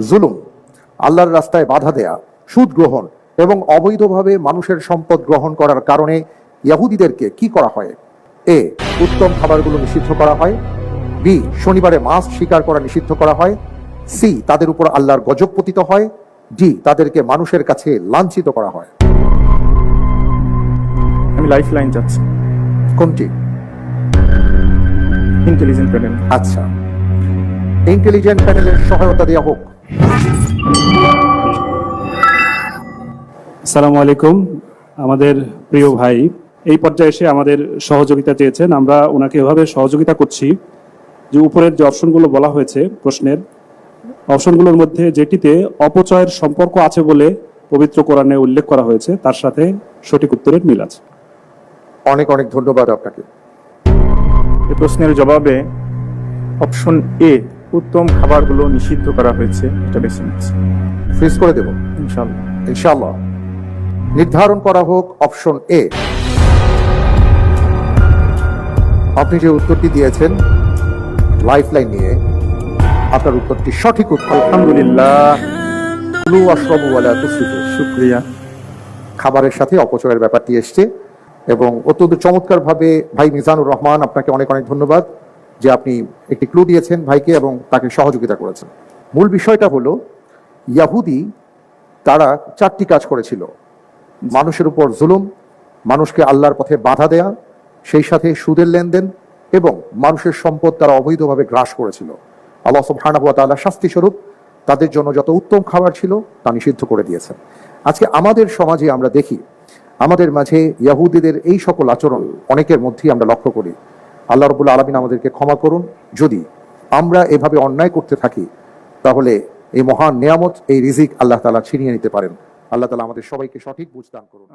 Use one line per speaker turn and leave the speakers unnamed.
জুলুম আল্লাহর রাস্তায় বাধা দেয়া সুদ গ্রহণ এবং অবৈধভাবে মানুষের সম্পদ গ্রহণ করার কারণে ইয়াহুদিদেরকে কি করা হয়? এ উত্তম খাবারগুলো নিষিদ্ধ করা হয়। বি শনিবারে মাছ শিকার করা নিষিদ্ধ করা হয়। সি তাদের উপর আল্লাহর গজব পতিত হয়। ডি তাদেরকে মানুষের কাছে লাঞ্ছিত করা হয়।
আমি লাইফ লাইন চাচ্ছি।
কোনটি?
Intelligent panel.
আচ্ছা। ইন্টেলিজেন্ট প্যানেলের সহায়তা দেওয়া হোক।
আসসালামু আলাইকুম আমাদের প্রিয় ভাই। এই পর্যায়ে এসে আমাদের সহযোগিতা চেয়েছেন। আমরা ওনাকে এভাবে সহযোগিতা করছি যে উপরের যে অপশনগুলো বলা হয়েছে প্রশ্নের অপশনগুলোর মধ্যে যেটিতে অপচয়ের সম্পর্ক আছে বলে পবিত্র কোরআনে উল্লেখ করা হয়েছে তার সাথে সঠিক উত্তরের মিল আছে।
অনেক অনেক ধন্যবাদ আপনাকে।
এই প্রশ্নের জবাবে অপশন এ উত্তম খাবারগুলো নিষিদ্ধ করা হয়েছে এটা বেছে নিচ্ছি।
ফ্রিজ করে দেব।
ইনশাল্লাহ
ইনশাআল্লাহ। নির্ধারণ করা হোক অপশন এ আপনি যে উত্তরটি দিয়েছেন লাইফ লাইন নিয়ে আপনার উত্তরটি সঠিক উত্তর।
আলহামদুলিল্লাহ। শুক্রিয়া।
খাবারের সাথে অপচয়ের ব্যাপারটি এসছে এবং অত্যন্ত চমৎকারভাবে ভাই মিজানুর রহমান আপনাকে অনেক অনেক ধন্যবাদ। যে আপনি একটি ক্লু দিয়েছেন ভাইকে এবং তাকে সহযোগিতা করেছেন। মূল বিষয়টা হলো, ইয়াহুদি তারা চারটি কাজ করেছিল। মানুষের উপর জুলুম, মানুষকে আল্লাহর পথে বাধা দেয়া, সেই সাথে সুদের লেনদেন এবং মানুষের সম্পদ তারা অবৈধভাবে গ্রাস করেছিল। আল্লাহ সুবহানাহু তাআলা শাস্তি স্বরূপ তাদের জন্য যত উত্তম খাবার ছিল তা নিষিদ্ধ করে দিয়েছেন। আজকে আমাদের সমাজে আমরা দেখি, আমাদের মাঝে ইয়াহুদিদের এই সকল আচরণ অনেকের মধ্যেই আমরা লক্ষ্য করি। আল্লাহ রবুল আলমিন আমাদেরকে ক্ষমা করুন। যদি আমরা এভাবে অন্যায় করতে থাকি, তাহলে এই মহান নিয়ামত, এই রিজিক আল্লাহ তালা ছিনিয়ে নিতে পারেন। আল্লাহ তালা আমাদের সবাইকে সঠিক বুঝদান করুন।